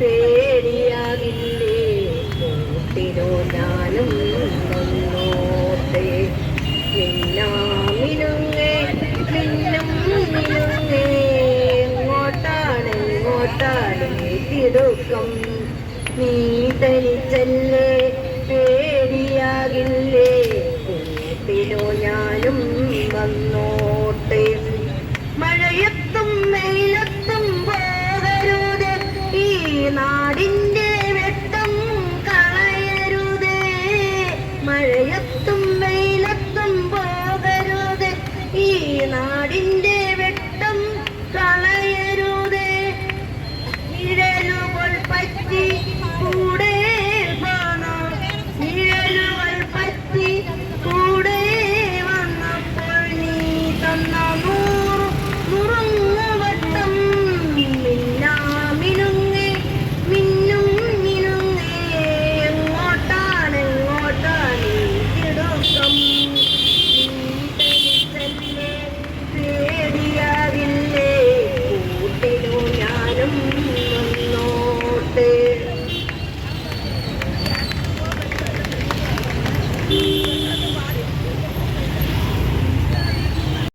പേടിയാകില്ലേ? ഞാനും വന്നോട്ടെ. പേടിയാകില്ലേ? ഞാനും നാടിൻ്റെ എല്ലാവരും വന്നോട്ടെ